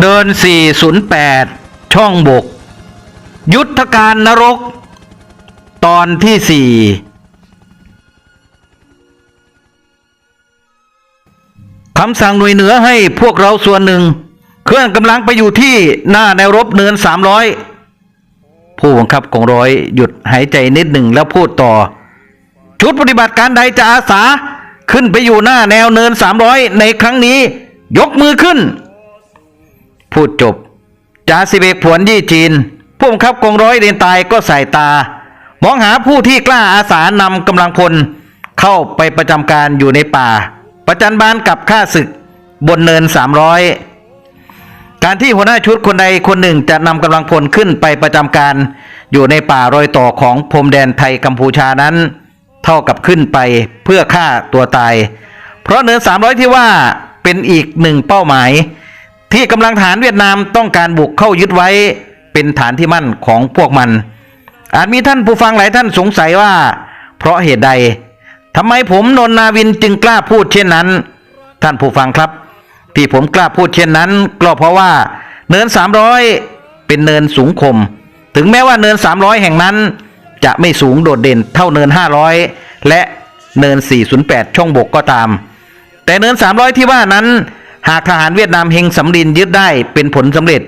เดิน 408 ช่องบก ยุทธการนรก ตอนที่ 4 คำสั่งหน่วยเหนือให้พวกเราส่วนหนึ่ง เคลื่อนกำลังไปอยู่ที่หน้าแนวรบเนิน 300 ผู้บังคับกองร้อยหยุดหายใจนิดหนึ่งแล้วพูดต่อ ชุดปฏิบัติการใดจะอาสา ขึ้นไปอยู่หน้าแนวเนิน 300 ในครั้งนี้ ยกมือขึ้น พูดจบจ่าสิบเอกผวนยี่จีนผู้บังคับกองร้อยเรียนตายก็ใส่ตา มองหาผู้ที่กล้าอาสานำกำลังพล เข้าไปประจำการอยู่ในป่า ประจันบานกับข้าศึก บนเนิน300การที่หัวหน้าชุดคนใดคนหนึ่งจะนำกำลังพลขึ้นไปประจำการ อยู่ในป่ารอยต่อของพรมแดนไทยกัมพูชานั้น เท่ากับขึ้นไปเพื่อฆ่าตัวตาย เพราะเนิน 300 ที่ว่าเป็นอีกหนึ่งเป้าหมาย ที่กำลังฐานเวียดนามต้องการบุกเข้ายึดไว้เป็นฐานที่มั่นของพวกมัน อาจมีท่านผู้ฟังหลายท่านสงสัยว่า เพราะเหตุใดทำไมผมนนนาวินจึงกล้าพูดเช่นนั้น ท่านผู้ฟังครับ ที่ผมกล้าพูดเช่นนั้น ก็เพราะว่าเนิน300เป็นเนินสูงคม ถึงแม้ว่าเนิน300แห่งนั้น จะไม่สูงโดดเด่นเท่าเนิน500และเนิน 408 ช่องบกก็ตาม แต่เนิน 300 ที่ว่านั้น หากทหารเวียดนามเฮงสำรินยึดได้เป็นผลสำเร็จ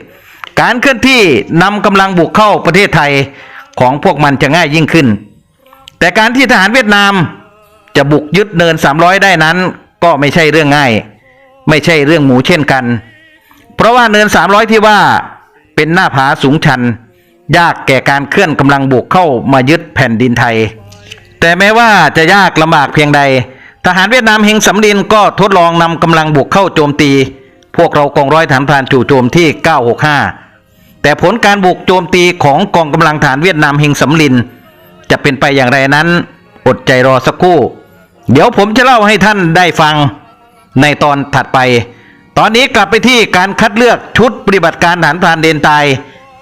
การเคลื่อนที่นำกำลังบุกเข้าประเทศไทยของพวกมันจะง่ายยิ่งขึ้น แต่การที่ทหารเวียดนามจะบุกยึดเนิน 300 ได้นั้น ก็ไม่ใช่เรื่องง่าย ไม่ใช่เรื่องหมูเช่นกัน เพราะว่าเนิน 300 ที่ว่าเป็นหน้าผาสูงชัน ยากแก่การเคลื่อนกำลังบุกเข้ามายึดแผ่นดินไทย แต่แม้ว่าจะยากลำบากเพียงใด ทหารเวียดนามเฮงสำลินก็ทดลองนำกำลังบุกเข้าโจมตี พวกเรากองร้อยฐานพรานจู่โจมที่ 965 แต่ผลการบุกโจมตีของกองกำลังฐานเวียดนามเฮงสำลิน จะเป็นไปอย่างไรนั้น อดใจรอสักครู่ เดี๋ยวผมจะเล่าให้ท่านได้ฟังในตอนถัดไป ตอนนี้กลับไปที่การคัดเลือกชุดปฏิบัติการฐานพรานเดนตาย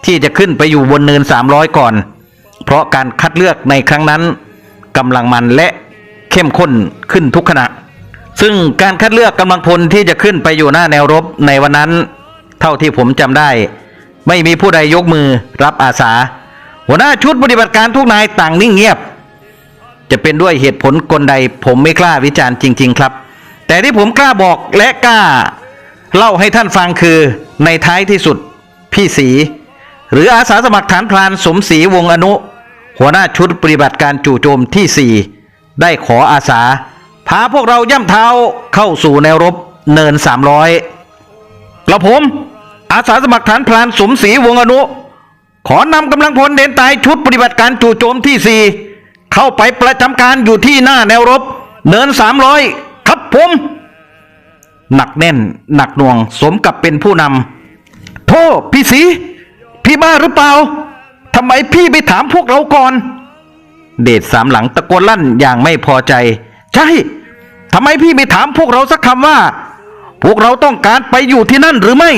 ที่จะขึ้นไปอยู่บนเนิน 300 ก่อน เพราะการคัดเลือกในครั้งนั้นกำลังมันและ เข้มข้นขึ้นทุกขณะ ซึ่งการคัดเลือกกำลังพลที่จะขึ้นไปอยู่หน้าแนวรบในวันนั้น เท่าที่ผมจำได้ ไม่มีผู้ใดยกมือรับอาสา หัวหน้าชุดปฏิบัติการทุกนายต่างนิ่งเงียบ จะเป็นด้วยเหตุผลกลใดผมไม่กล้าวิจารณ์จริง ๆ ครับ แต่ที่ผมกล้าบอกและกล้า เล่าให้ท่านฟังคือในท้ายที่สุด พี่สี หรืออาสาสมัครฐานพรานสมศรีวงอนุหัวหน้าชุดปฏิบัติการจู่โจมที่4 ได้ขออาสา พาพวกเราย่ำเท้าเข้าสู่แนวรบเนิน300กระผม อาสาสมัครฐานพรานสมศรีวงอนุ ขอนำกำลังพลเดินตายชุดปฏิบัติการจู่โจมที่4เข้าไปประจำการอยู่ที่หน้าแนวรบ เนิน300ครับผมหนักแน่น หนักหน่วงสมกับเป็นผู้นำโทษพี่สี พี่บ้าหรือเปล่าทำไมพี่ไปถามพวกเราก่อน เดชสามหลังตะโกนลั่นอย่างไม่พอใจ ใช่ทำไมพี่ไม่ถามพวกเราสักคำว่า พวกเราต้องการไปอยู่ที่นั่นหรือไม่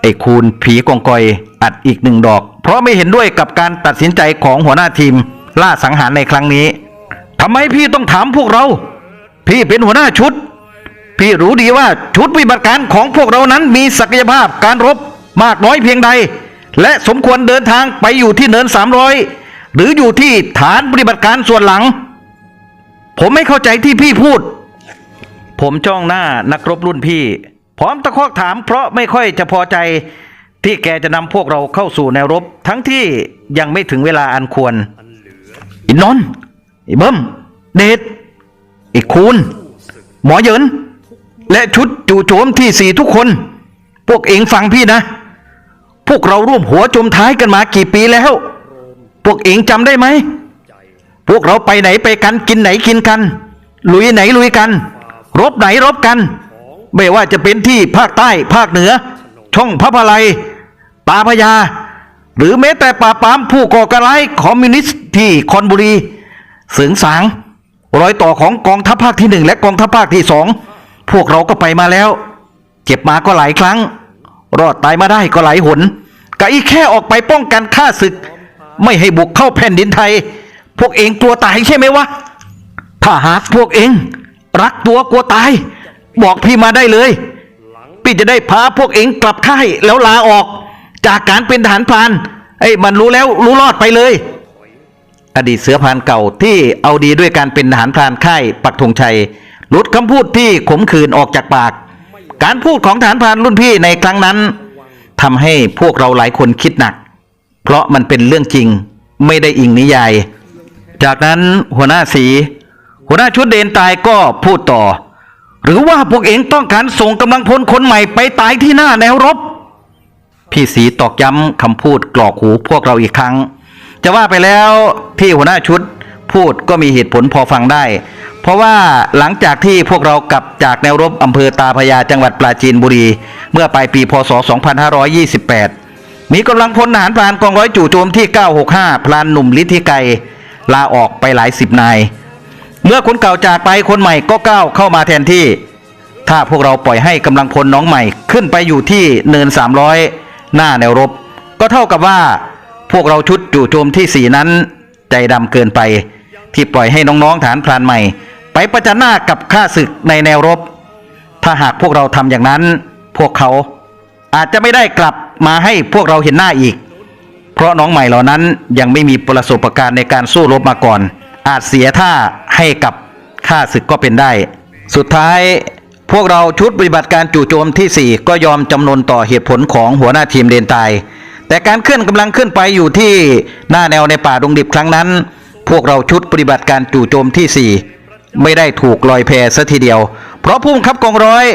ไอ้คูณผีกองกอยอัดอีกหนึ่งดอก เพราะไม่เห็นด้วยกับการตัดสินใจของหัวหน้าทีม ล่าสังหารในครั้งนี้ทำไมพี่ต้องถามพวกเรา พี่เป็นหัวหน้าชุด พี่รู้ดีว่าชุดปฏิบัติการของพวกเรานั้นมีศักยภาพการรบมากน้อยเพียงใด และสมควรเดินทางไปอยู่ที่เนิน300 หรืออยู่ที่ฐานปฏิบัติการส่วนหลัง ผมไม่เข้าใจที่พี่พูด ผมจ้องหน้านักรบรุ่นพี่ พร้อมตะคอกถามเพราะไม่ค่อยจะพอใจที่แกจะนำพวกเราเข้าสู่แนวรบ ทั้งที่ยังไม่ถึงเวลาอันควรอินนนท์ไอ้เบิ้มเดชไอ้คูณ หมอเยิน และชุดจู่โจมที่สี่ทุกคน พวกเองฟังพี่นะ พวกเราร่วมหัวจมท้ายกันมากี่ปีแล้ว พวกเองจำได้ไหม พวกเราไปไหนไปกันกินไหนกินกัน ลุยไหนลุยกัน รบไหนรบกัน ไม่ว่าจะเป็นที่ภาคใต้ภาคเหนือ ช่องพระพลายป่าพญา หรือแม้แต่ป่าปามผู้ก่อการร้ายคอมมิวนิสต์ที่คอนบุรีเสืองสางรอยต่อของกองทัพภาคที่หนึ่งและกองทัพภาคที่สองพวกเราก็ไปมาแล้ว เจ็บมาก็หลายครั้ง รอดตายมาได้ก็หลายหนกะอีแค่ออกไปป้องกันข้าศึก ไม่ให้บุกเข้าแผ่นดินไทย พวกเองกลัวตายใช่ไหมวะ ถ้าหากพวกเอง รักตัวกลัวตาย บอกพี่มาได้เลย พี่จะได้พาพวกเองกลับค่ายแล้วลาออก จากการเป็นทหารพรานไอ้มันรู้แล้วรู้รอดไปเลย อดีตเสือพรานเก่าที่เอาดีด้วยการเป็นทหารพรานค่ายปักธงชัยหลุดคำพูดที่ขมขื่นออกจากปาก การพูดของทหารพรานรุ่นพี่ในครั้งนั้นทำให้พวกเราหลายคนคิดหนัก เพราะมันเป็นเรื่องจริงไม่ได้อิงนิยาย จากนั้นหัวหน้าสี หัวหน้าชุดเดนตายก็พูดต่อ หรือว่าพวกเองต้องการส่งกำลังพลคนใหม่ไปตายที่หน้าแนวรบ พี่สีตอกย้ำคำพูดกรอกหูพวกเราอีกครั้ง จะว่าไปแล้วที่หัวหน้าชุดพูดก็มีเหตุผลพอฟังได้ เพราะว่าหลังจากที่พวกเรากลับจากแนวรบอำเภอตาพยาจังหวัดปราจีนบุรี เมื่อปลายปีพศ 2528 มีกำลังพลทหารพรานกองร้อยจู่โจมที่ 965พลานหนุ่มฤทธิไกรลาออกไปหลายสิบนาย เมื่อคนเก่าจากไปคนใหม่ก็ก้าวเข้ามาแทนที่ ถ้าพวกเราปล่อยให้กำลังพลน้องใหม่ขึ้นไปอยู่ที่เนิน 300 หน้าแนวรบ ก็เท่ากับว่า พวกเราชุดจู่โจมที่สี่นั้น ใจดำเกินไป ที่ปล่อยให้น้องๆฐานพรานใหม่ ไปประจันหน้ากับข้าศึกในแนวรบ ถ้าหากพวกเราทำอย่างนั้น พวกเขาอาจจะไม่ได้กลับ มาให้พวกเราเห็นหน้าอีก เพราะน้องใหม่เหล่านั้นยังไม่มีประสบการณ์ในการสู้รบมาก่อน อาจเสียท่าให้กับข้าศึกก็เป็นได้ สุดท้ายพวกเราชุดปฏิบัติการจู่โจมที่ 4 ก็ยอมจำนนต่อเหตุผลของหัวหน้าทีมเดนตาย แต่การเคลื่อนกำลังขึ้นไปอยู่ที่หน้าแนวในป่าดงดิบครั้งนั้น พวกเราชุดปฏิบัติการจู่โจมที่ 4 ไม่ได้ถูกลอยแพซะทีเดียว เพราะผู้บังคับกองร้อย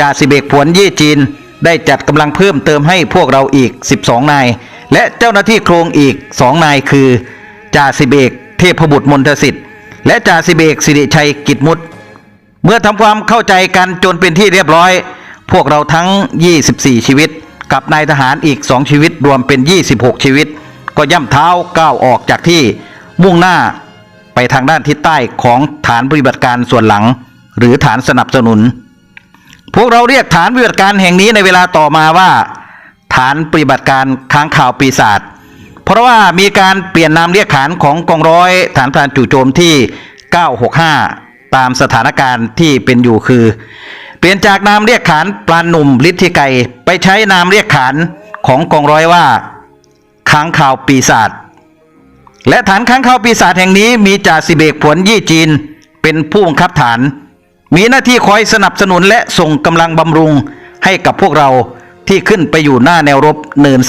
จ่าสิเอกผวนยี่จีน ได้จัดกำลังเพิ่มเติมให้พวกเราอีก 12 นาย และเจ้าหน้าที่โครงอีก 2 นายคือจ่าสิบเอกเทพบุตรมนทสิทธิ์ และจ่าสิบเอกสิริชัยกิจมุตเมื่อทำความเข้าใจกันจนเป็นที่เรียบร้อย พวกเราทั้ง 24 ชีวิต กับนายทหารอีก 2 ชีวิตรวมเป็น 26 ชีวิต ก็ย่ำเท้าก้าวออกจากที่มุ่งหน้าไปทางด้านทิศใต้ของฐานปฏิบัติการส่วนหลัง หรือฐานสนับสนุน พวกเราเรียกฐานปฏิบัติการแห่งนี้ในเวลาต่อมาว่า ฐานปฏิบัติการค้างข่าวปีศาจเพราะว่ามีการเปลี่ยนนามเรียกฐานของกองร้อย ฐานพรานจู่โจมที่ 965 ตามสถานการณ์ที่เป็นอยู่คือ เปลี่ยนจากนามเรียกฐานปลานหนุ่มฤทธิไกรไปใช้นามเรียกฐานของกองร้อยว่าค้างข่าวปีศาจและฐานค้างคาวปีศาจแห่งนี้มีจ่าสิเอกผลยี่จีน เป็นผู้บังคับฐาน มีหน้าที่คอยสนับสนุนและส่งกำลังบำรุงให้กับพวกเราที่ขึ้นไปอยู่หน้าแนวรบเนิน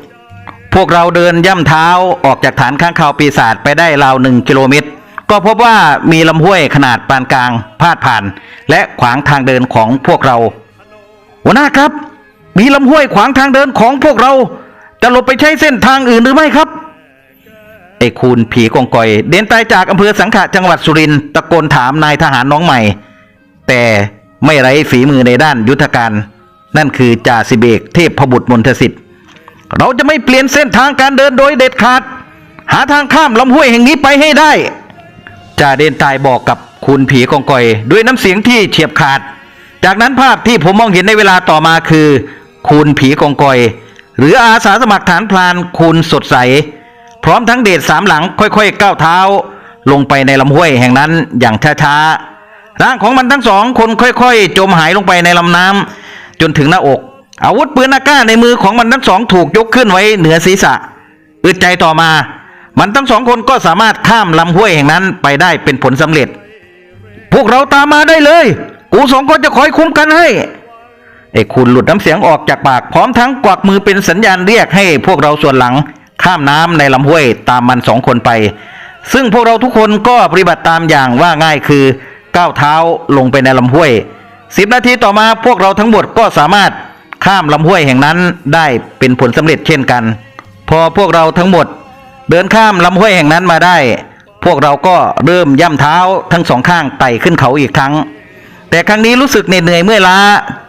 300 พวกเราเดินย่ำเท้าออกจากฐานข้างคาวปีศาจไปได้ราวหนึ่งกิโลเมตร ก็พบว่ามีลำห้วยขนาดปานกลางพาดผ่าน และขวางทางเดินของพวกเราหัวหน้าครับ มีลำห้วยขวางทางเดินของพวกเรา จะหลบไปใช้เส้นทางอื่นหรือไม่ครับไอ้คูณผีกองกอย เดินตายจากอำเภอสังขะจังหวัดสุรินทร์ตะโกนถามนายทหารน้องใหม่ แต่ไม่ไร้ฝีมือในด้านยุทธการ นั่นคือจ่าสิเบกเทพพบุตรมนทสิทธิ์ เราจะไม่เปลี่ยนเส้นทางการเดินโดยเด็ดขาด หาทางข้ามลำห้วยแห่งนี้ไปให้ได้จ่าเดนตายบอกกับคุณผีกองกอย ด้วยน้ำเสียงที่เฉียบขาด จากนั้นภาพที่ผมมองเห็นในเวลาต่อมาคือ คุณผีกองกอย หรืออาสาสมัครฐานพลานคุณสดใส พร้อมทั้งเดชสามหลังค่อยๆก้าวเท้า ลงไปในลำห้วยแห่งนั้นอย่างช้าๆ ร่างของมันทั้งสองคนค่อยๆ จมหายลงไปในลำน้ำจนถึงหน้าอก อาวุธปืนอาก้าในมือของมันทั้งสองถูกยกขึ้นไว้เหนือศีรษะอึดใจต่อมา มันทั้งสองคนก็สามารถข้ามลำห้วยแห่งนั้นไปได้เป็นผลสำเร็จ พวกเราตามมาได้เลย กูสองคนจะคอยคุ้มกันให้ไอ้คุณหลุดน้ำเสียงออกจากปากพร้อมทั้งกวักมือเป็นสัญญาณเรียกให้พวกเราส่วนหลังข้ามน้ำในลำห้วยตามมันสองคนไป ซึ่งพวกเราทุกคนก็ปฏิบัติตามอย่างว่าง่ายคือ ก้าวเท้าลงไปในลำห้วยสิบนาทีต่อมาพวกเราทั้งหมดก็สามารถข้ามลำห้วยแห่งนั้นได้เป็นผลสำเร็จเช่นกัน พอพวกเราทั้งหมด เดินข้ามลำห้วยแห่งนั้นมาได้ พวกเราก็เริ่มย่ำเท้าทั้งสองข้างไต่ขึ้นเขาอีกครั้ง แต่ครั้งนี้รู้สึกเหนื่อยเมื่อยล้า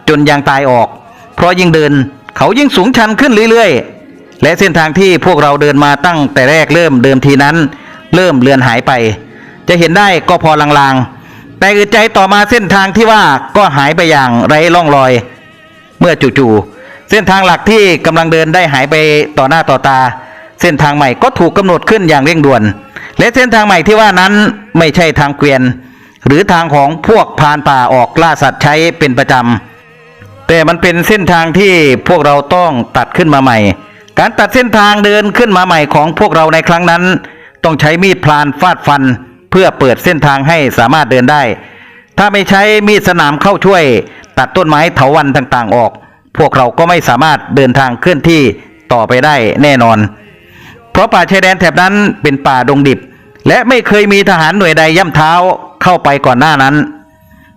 จนยางตายออก เพราะยิ่งเดินเขายิ่งสูงชันขึ้นเรื่อยๆ และเส้นทางที่พวกเราเดินมาตั้งแต่แรกเริ่มเดิมทีนั้น เริ่มเลือนหายไป จะเห็นได้ก็พอลางๆ แต่อึดใจต่อมาเส้นทางที่ว่าก็หายไปอย่างไร้ร่องรอย เมื่อจู่ๆเส้นทางหลักที่กำลังเดินได้หายไปต่อหน้าต่อตา เส้นทางใหม่ก็ถูกกำหนดขึ้นอย่างเร่งด่วน และเส้นทางใหม่ที่ว่านั้นไม่ใช่ทางเกวียน หรือทางของพวกพานป่าออกล่าสัตว์ใช้เป็นประจำแต่มันเป็นเส้นทางที่พวกเราต้องตัดขึ้นมาใหม่ การตัดเส้นทางเดินขึ้นมาใหม่ของพวกเราในครั้งนั้น ต้องใช้มีดพลานฟาดฟัน เพื่อเปิดเส้นทางให้สามารถเดินได้ ถ้าไม่ใช้มีดสนามเข้าช่วย ตัดต้นไม้เถาวันต่างๆออก พวกเราก็ไม่สามารถเดินทางเคลื่อนที่ต่อไปได้แน่นอน เพราะป่าชายแดนแถบนั้นเป็นป่าดงดิบ และไม่เคยมีทหารหน่วยใดย่ำเท้าเข้าไปก่อนหน้านั้น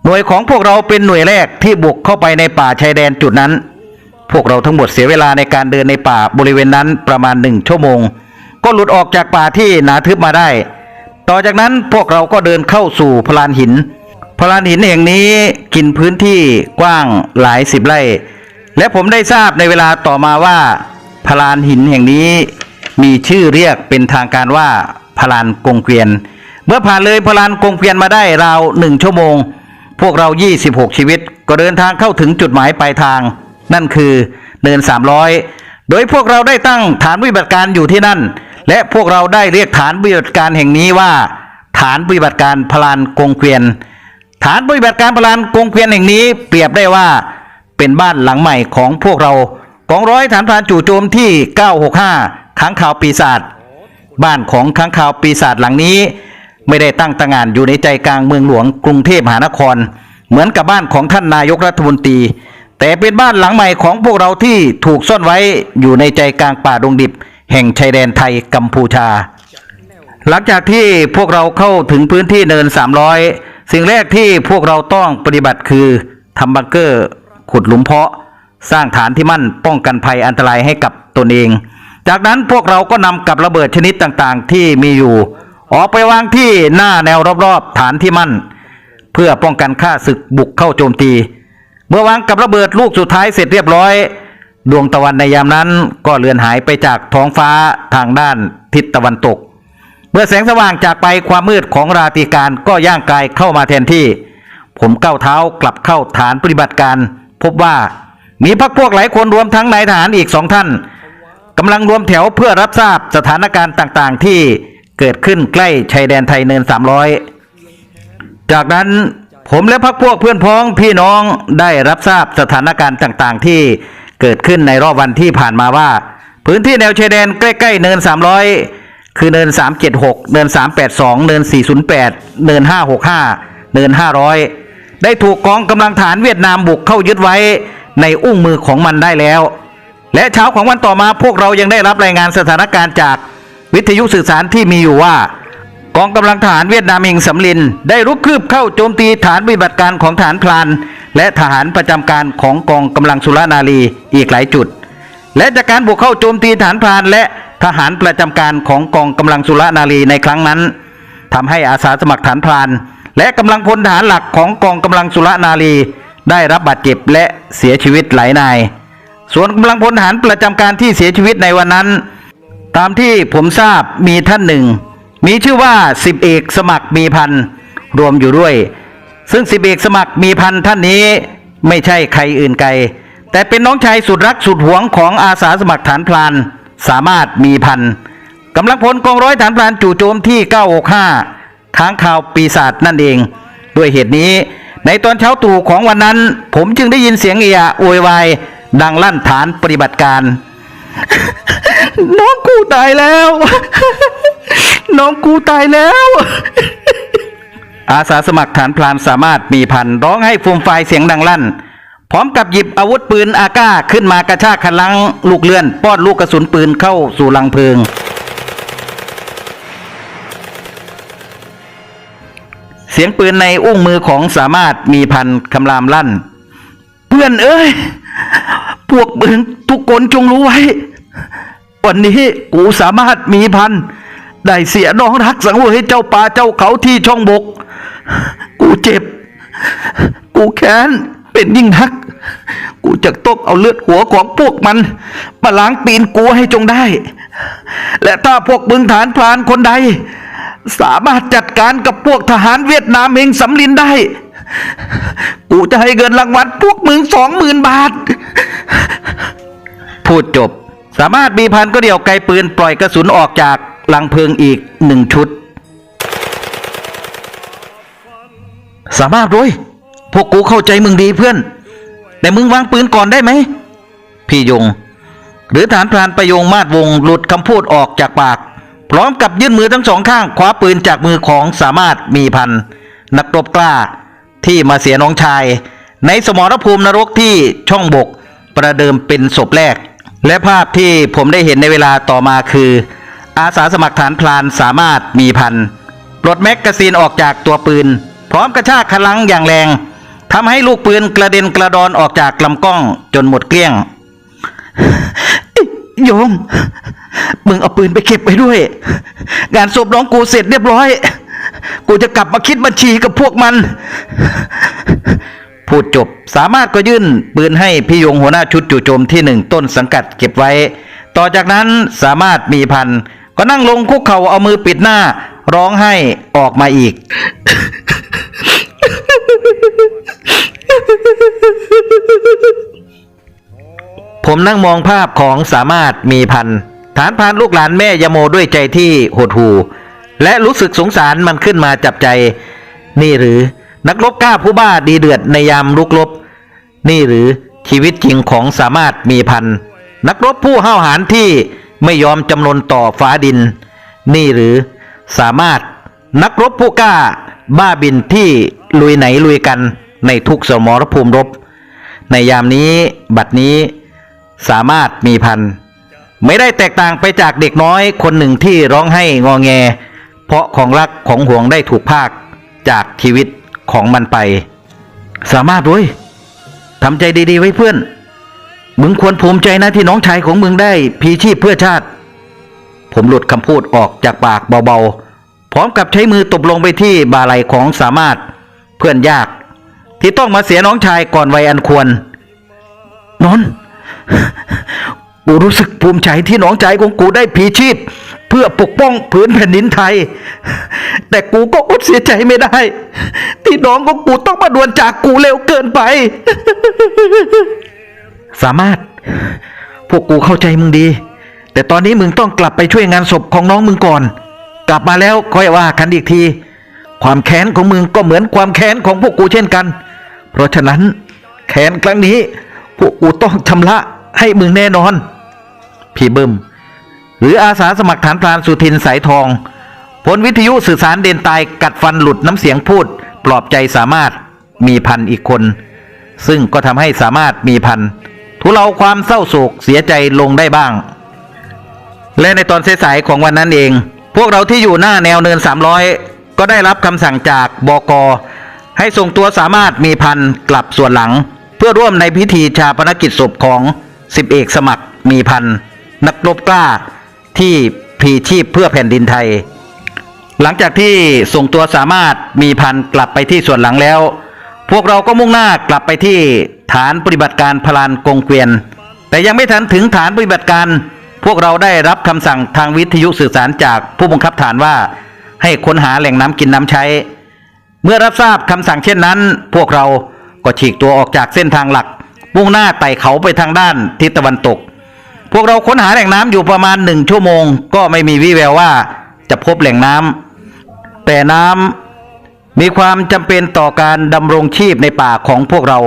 หน่วยของพวกเราเป็นหน่วยแรกที่บุกเข้าไปในป่าชายแดนจุดนั้น พวกเราทั้งหมดเสียเวลาในการเดินในป่าบริเวณนั้นประมาณหนึ่งชั่วโมง ก็หลุดออกจากป่าที่หนาทึบมาได้ ต่อจากนั้นพวกเราก็เดินเข้าสู่พลานหิน พลานหินแห่งนี้กินพื้นที่กว้างหลายสิบไร่ และผมได้ทราบในเวลาต่อมาว่าพลานหินแห่งนี้มีชื่อเรียกเป็นทางการว่าพลานกงเกวียน เมื่อผ่านเลยพลานกงเกวียนมาได้ราวหนึ่งชั่วโมง พวกเรา 26 ชีวิต ก็เดินทางเข้าถึงจุดหมายปลายทาง นั่นคือเนิน 300 โดยพวกเราได้ตั้งฐานปฏิบัติการอยู่ที่นั่น และพวกเราได้เรียกฐานปฏิบัติการแห่งนี้ว่า ฐานปฏิบัติการพลานกงเกวียน ฐานปฏิบัติการพลานกงเกวียนแห่งนี้ เปรียบได้ว่าเป็นบ้านหลังใหม่ของพวกเรากองร้อยฐานพรานจู่โจมที่ 965ค้างข่าวปีศาจบ้านของค้างคาวปีศาจหลังนี้ ไม่ได้ตั้งตางานอยู่ในใจกลางเมืองหลวงกรุงเทพมหานคร เหมือนกับบ้านของท่านนายกรัฐมนตรีแต่เป็นบ้านหลังใหม่ของพวกเราที่ถูกซ่อนไว้อยู่ในใจกลางป่าดงดิบ แห่งชายแดนไทยกัมพูชา หลังจากที่พวกเราเข้าถึงพื้นที่เนิน 300 สิ่งแรกที่พวกเราต้องปฏิบัติคือทำบังเกอร์ขุดหลุมเพาะ สร้างฐานที่มั่นป้องกันภัยอันตรายให้กับตนเอง จากนั้นพวกเราก็นำกับระเบิดชนิดต่างๆ ที่มีอยู่ ออกไปวางที่หน้าแนวรอบๆฐานที่มั่น เพื่อป้องกันข้าศึกบุกเข้าโจมตี เมื่อวางกับระเบิดลูกสุดท้ายเสร็จเรียบร้อย ดวงตะวันในยามนั้นก็เลือนหายไปจากท้องฟ้าทางด้านทิศตะวันตก เมื่อแสงสว่างจากไปความมืดของราตรีการก็ย่างกายเข้ามาแทนที่ ผมก้าวเท้ากลับเข้าฐานปฏิบัติการ พบว่ามีพักพวกหลายคนรวมทั้งนายทหารอีกสองท่านกำลังรวมแถวเพื่อรับทราบสถานการณ์ต่างๆ ที่เกิดขึ้นใกล้ชายแดนไทยเนิน300จากนั้นผมและพักพวกเพื่อนพ้องพี่น้องได้รับทราบสถานการณ์ต่างๆ ที่ เกิดขึ้นในรอบวันที่ผ่านมาว่า พื้นที่แนวชายแดนใกล้ ๆ เนิน 300 คือเนิน 376 เนิน 382 เนิน 408 เนิน 565 เนิน 500 ได้ถูกกองกำลังฐานเวียดนามบุกเข้ายึดไว้ในอุ้งมือของมันได้แล้ว และเช้าของวันต่อมาพวกเรายังได้รับรายงานสถานการณ์จากวิทยุสื่อสารที่มีอยู่ว่ากองกำลังทหารเวียดนามเองสำลิน ได้รุกคืบเข้าโจมตีฐานปฏิบัติการของฐานพลาน และทหารประจำการของกองกำลังสุรนารีอีกหลายจุด และจากการบุกเข้าโจมตีฐานพรานและทหารประจำการของกองกำลังสุรนารีในครั้งนั้นทำให้อาสาสมัครฐานพราน และกำลังพลทหารหลักของกองกำลังสุรนารีได้รับบาดเจ็บและเสียชีวิตหลายนาย ส่วนกำลังพลทหารประจำการที่เสียชีวิตในวันนั้น ตามที่ผมทราบมีท่านหนึ่ง มีชื่อว่าสิบเอกสมัครมีพันรวมอยู่ด้วย ซึ่งสิบเอกสมัครมีพันท่านนี้ไม่ใช่ใครอื่นไกล แต่เป็นน้องชายสุดรักสุดหวงของอาสาสมัครฐานพลาน สามารถมีพันกำลังพลกองร้อยฐานพลานจู่โจมที่ 965 ค้างข่าวปีศาจนั่นเอง ด้วยเหตุนี้ ในตอนเช้าตรู่ของวันนั้น ผมจึงได้ยินเสียงเอะอะโวยวายดังลั่นฐานปฏิบัติการ น้องกูตายแล้ว น้องกูตายแล้ว อาสาสมัครฐานพลานสามารถมีพันร้องให้ฟูมไฟเสียงดังลั่น พร้อมกับหยิบอาวุธปืนอาก้าขึ้นมากระชากคันลังลูกเลื่อนป้อนลูกกระสุนปืนเข้าสู่ลังเพลิง เสียงปืนในอุ้งมือของสามารถมีพันคำรามลั่น เพื่อนเอ้ย พวกมึงทุกคนจงรู้ไว้ วันนี้กูสามารถมีพัน ได้เสียน้องรักสังเวยเจ้าป่าเจ้าเขาที่ช่องบก กูเจ็บ กูแค้นเป็นยิ่งนัก กูจะต้องเอาเลือดหัวของพวกมัน มาล้างปีนกูให้จงได้ และถ้าพวกมึงฐานพรานคนใด สามารถจัดการกับพวกทหารเวียดนามเองสำลินได้ กูจะให้เงินรางวัลพวกมึงสองหมื่นบาท พูดจบ สามารถมีพันก็เดี่ยวไกลปืนปล่อยกระสุนออกจาก ลังเพลิงอีกหนึ่งชุด สามารถร้ยพวกกูเข้าใจมึงดีเพื่อน แต่มึงวางปืนก่อนได้ไหม พี่ยง หรือฐานพรานประยงมาดวงหลุดคำพูดออกจากปาก พร้อมกับยื่นมือทั้งสองข้างคว้าปืนจากมือของสามารถมีพัน นักรบกล้าที่มาเสียน้องชาย ในสมรภูมินรกที่ช่องบกประเดิมเป็นศพแรก และภาพที่ผมได้เห็นในเวลาต่อมาคือ อาสาสมัครฐานพลานสามารถมีพันปลดแม็กกาซีนออกจากตัวปืน พร้อมกระชากขลังอย่างแรงทำให้ลูกปืนกระเด็นกระดอนออกจากลำกล้องจนหมดเกลี้ยง โยม มึงเอาปืนไปเก็บไว้ด้วย งานศพน้องกูเสร็จเรียบร้อย กูจะกลับมาคิดบัญชีกับพวกมัน พูดจบสามารถก็ยื่นปืนให้พี่ยงหัวหน้าชุดจู่โจมที่หนึ่งต้นสังกัดเก็บไว้ ต่อจากนั้นสามารถมีพัน ก็นั่งลงคุกเข่าเอามือปิดหน้า ร้องไห้ออกมาอีก ผมนั่งมองภาพของสามารถมีพัน ฐานพานลูกหลานแม่ยโมด้วยใจที่หดหู่และรู้สึกสงสารมันขึ้นมาจับใจ นี่หรือ นักรบกล้าผู้บ้าดีเดือดในยามลุกรบนี่หรือชีวิตจริงของสามารถมีพัน นักรบผู้ห้าวหาญที่ ไม่ยอมจำนนต่อฟ้าดิน นี่หรือสามารถนักรบผู้กล้า บ้าบินที่ลุยไหนลุยกันในทุกสมรภูมิรบ ในยามนี้บัดนี้สามารถมีพัน ไม่ได้แตกต่างไปจากเด็กน้อยคนหนึ่งที่ร้องไห้งอแง เพราะของรักของห่วงได้ถูกพากจากชีวิตของมันไป สามารถเว้ยทำใจดีๆไว้เพื่อน มึงควรภูมิใจนะที่น้องชายของมึงได้พีชีพเพื่อชาติ ผมหลุดคำพูดออกจากปากเบาๆ พร้อมกับใช้มือตบลงไปที่บ่าไหล่ของสามารถ เพื่อนยาก ที่ต้องมาเสียน้องชายก่อนวัยอันควร นนกูรู้สึกภูมิใจที่น้องชายของกูได้พีชีพ เพื่อปกป้องผืนแผ่นดินไทย แต่กูก็อดเสียใจไม่ได้ ที่น้องของกูต้องมาดวลจากกูเร็วเกินไป สามารถ พวกกูเข้าใจมึงดี แต่ตอนนี้มึงต้องกลับไปช่วยงานศพของน้องมึงก่อน กลับมาแล้วค่อยว่ากันอีกที ความแค้นของมึงก็เหมือนความแค้นของพวกกูเช่นกัน เพราะฉะนั้น แค้นครั้งนี้ พวกกูต้องชำระให้มึงแน่นอน พี่เบิ้มหรืออาสาสมัครฐานพรานสุทินสายทองผลวิทยุสื่อสารเดนตายกัดฟันหลุดน้ำเสียงพูด ปลอบใจสามารถมีพันอีกคน ซึ่งก็ทำให้สามารถมีพัน ทุเลาความเศร้าโศกเสียใจลงได้บ้าง และในตอนสายๆของวันนั้นเอง พวกเราที่อยู่หน้าแนวเนิน 300 ก็ได้รับคำสั่งจากบก ให้ส่งตัวสามารถมีพันกลับส่วนหลัง เพื่อร่วมในพิธีชาปนกิจศพของสิบเอกสมัครมีพันนักรบกล้าที่พีชีพเพื่อแผ่นดินไทย หลังจากที่ส่งตัวสามารถมีพันกลับไปที่ส่วนหลังแล้ว พวกเราก็มุ่งหน้ากลับไปที่ ฐานปฏิบัติการพลานกงเกวียน แต่ยังไม่ทันถึงฐานปฏิบัติการ พวกเราได้รับคำสั่งทางวิทยุสื่อสารจากผู้บังคับฐานว่า ให้ค้นหาแหล่งน้ำกินน้ำใช้ เมื่อรับทราบคำสั่งเช่นนั้น พวกเราก็ฉีกตัวออกจากเส้นทางหลัก มุ่งหน้าไต่เขาไปทางด้านทิศตะวันตก พวกเราค้นหาแหล่งน้ำอยู่ประมาณหนึ่งชั่วโมง ก็ไม่มีวี่แววว่าจะพบแหล่งน้ำแต่น้ำมีความจำเป็นต่อการดำรงชีพในป่าของพวกเรา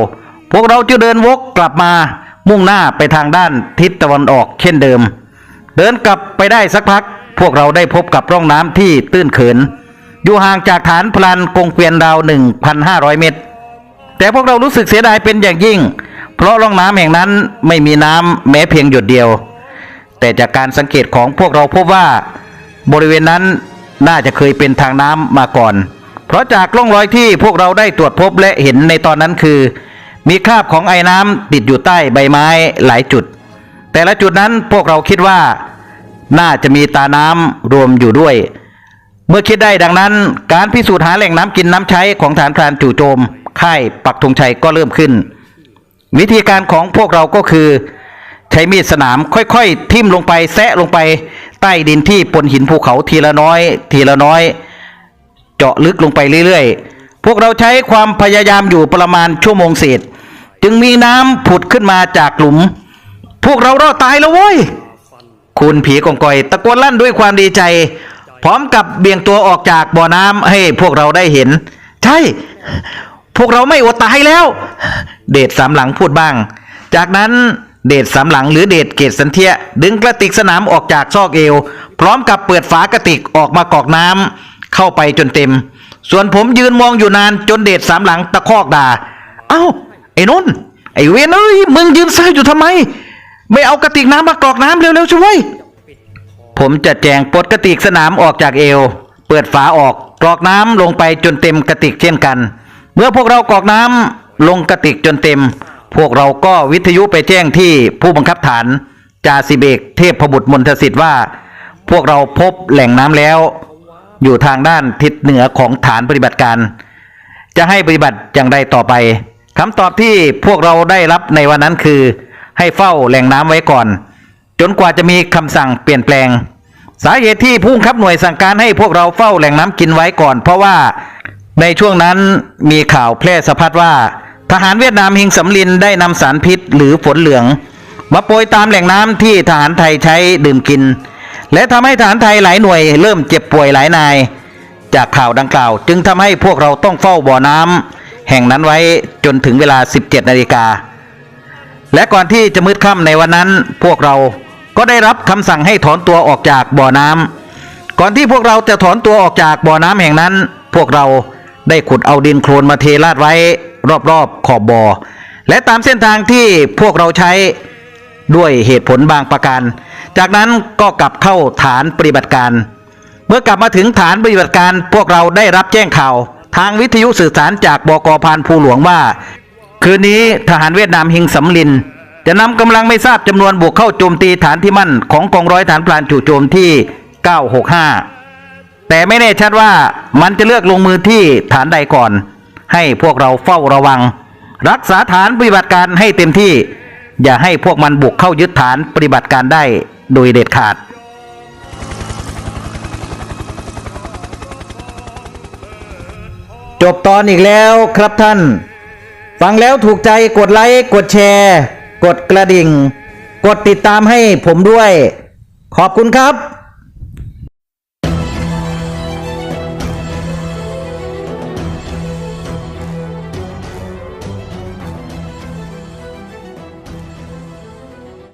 พวกเราจะเดินวกกลับมามุ่งหน้าไปทางด้านทิศตะวันออกเช่นเดิม เดินกลับไปได้สักพัก พวกเราได้พบกับร่องน้ำที่ตื้นเขิน อยู่ห่างจากฐานพลันกงเกวียนราว 1,500 เมตร แต่พวกเรารู้สึกเสียดายเป็นอย่างยิ่ง เพราะร่องน้ำแห่งนั้นไม่มีน้ำแม้เพียงหยดเดียว แต่จากการสังเกตของพวกเราพบว่า บริเวณนั้นน่าจะเคยเป็นทางน้ำมาก่อน เพราะจากร่องรอยที่พวกเราได้ตรวจพบและเห็นในตอนนั้นคือ มีคราบของไอ้น้ำติดอยู่ใต้ใบไม้หลายจุด แต่ละจุดนั้นพวกเราคิดว่า น่าจะมีตาน้ำรวมอยู่ด้วย เมื่อคิดได้ดังนั้น การพิสูจน์หาแหล่งน้ำกินน้ำใช้ของฐานพรานจู่โจม ค่ายปักธงชัยก็เริ่มขึ้น วิธีการของพวกเราก็คือ ใช้มีดสนามค่อยๆ ทิ่มลงไปแซะลงไป ใต้ดินที่ปนหินภูเขาทีละน้อย ทีละน้อย เจาะลึกลงไปเรื่อยๆ พวกเราใช้ความพยายามอยู่ประมาณชั่วโมงเศษ จึงมีน้ำผุดขึ้นมาจากหลุม พวกเรารอดตายแล้วเว้ย คุณผีกองกอย ตะโกนลั่นด้วยความดีใจ พร้อมกับเบี่ยงตัวออกจากบ่อน้ำให้พวกเราได้เห็น ใช่ พวกเราไม่อดตายแล้ว เดชสามหลังพูดบ้าง จากนั้นเดชสามหลังหรือเดชเกตสันเทียดึงกระติกสนามออกจากซอกเอว พร้อมกับเปิดฝากระติกออกมากอกน้ำเข้าไปจนเต็ม ส่วนผมยืนมองอยู่นานจนเดชสามหลังตะคอกด่า เอ้า ไอ้นนไอ้เวนเอ้ยมึงยืนซ่าอยู่ทำไม ไม่เอากระติกน้ำมากรอกน้ำเร็วๆช่วย ผมจะแจงปลดกระติกสนามออกจากเอว เปิดฝาออกกรอกน้ำลงไปจนเต็มกระติกเช่นกัน เมื่อพวกเรากรอกน้ำลงกระติกจนเต็ม พวกเราก็วิทยุไปแจ้งที่ผู้บังคับฐานจ่าสิเบกเทพพบุตรมนทสิทธิ์ว่า พวกเราพบแหล่งน้ำแล้ว อยู่ทางด้านทิศเหนือของฐานปฏิบัติการ จะให้ปฏิบัติอย่างไรต่อไป คำตอบที่พวกเราได้รับในวันนั้นคือ ให้เฝ้าแหล่งน้ำไว้ก่อน จนกว่าจะมีคำสั่งเปลี่ยนแปลง สาเหตุที่ผู้คับหน่วยสั่งการให้พวกเราเฝ้าแหล่งน้ำกินไว้ก่อน เพราะว่าในช่วงนั้นมีข่าวแพร่สะพัดว่า ทหารเวียดนามหิงสำลินได้นำสารพิษหรือฝนเหลือง มาโปรยตามแหล่งน้ำที่ทหารไทยใช้ดื่มกิน และทำให้ทหารไทยหลายหน่วยเริ่มเจ็บป่วยหลายนาย จากข่าวดังกล่าว จึงทำให้พวกเราต้องเฝ้าบ่อน้ำ แห่งนั้นไว้จนถึงเวลา 17นาฬิกา และก่อนที่จะมืดค่ำในวันนั้นพวกเราก็ได้รับคำสั่งให้ถอนตัวออกจากบ่อน้ำก่อนที่พวกเราจะถอนตัวออกจากบ่อน้ำแห่งนั้น พวกเราได้ขุดเอาดินโคลนมาเทราดไว้รอบๆขอบบ่อ และตามเส้นทางที่พวกเราใช้ด้วยเหตุผลบางประการ จากนั้นก็กลับเข้าฐานปฏิบัติการ เมื่อกลับมาถึงฐานปฏิบัติการพวกเราได้รับแจ้งข่าว ทางวิทยุสื่อสารจากบกพานภูหลวงว่า คืนนี้ทหารเวียดนามหิงสำลิน จะนำกำลังไม่ทราบจำนวนบุกเข้าโจมตีฐานที่มั่นของกองร้อยฐานพลานจู่โจมที่ 965 แต่ไม่แน่ชัดว่ามันจะเลือกลงมือที่ฐานใดก่อน ให้พวกเราเฝ้าระวัง รักษาฐานปฏิบัติการให้เต็มที่ อย่าให้พวกมันบุกเข้ายึดฐานปฏิบัติการได้โดยเด็ดขาด จบตอนอีกแล้วครับท่าน ฟังแล้วถูกใจกดไลค์ กดแชร์ กดกระดิ่ง กดติดตามให้ผมด้วย ขอบคุณครับ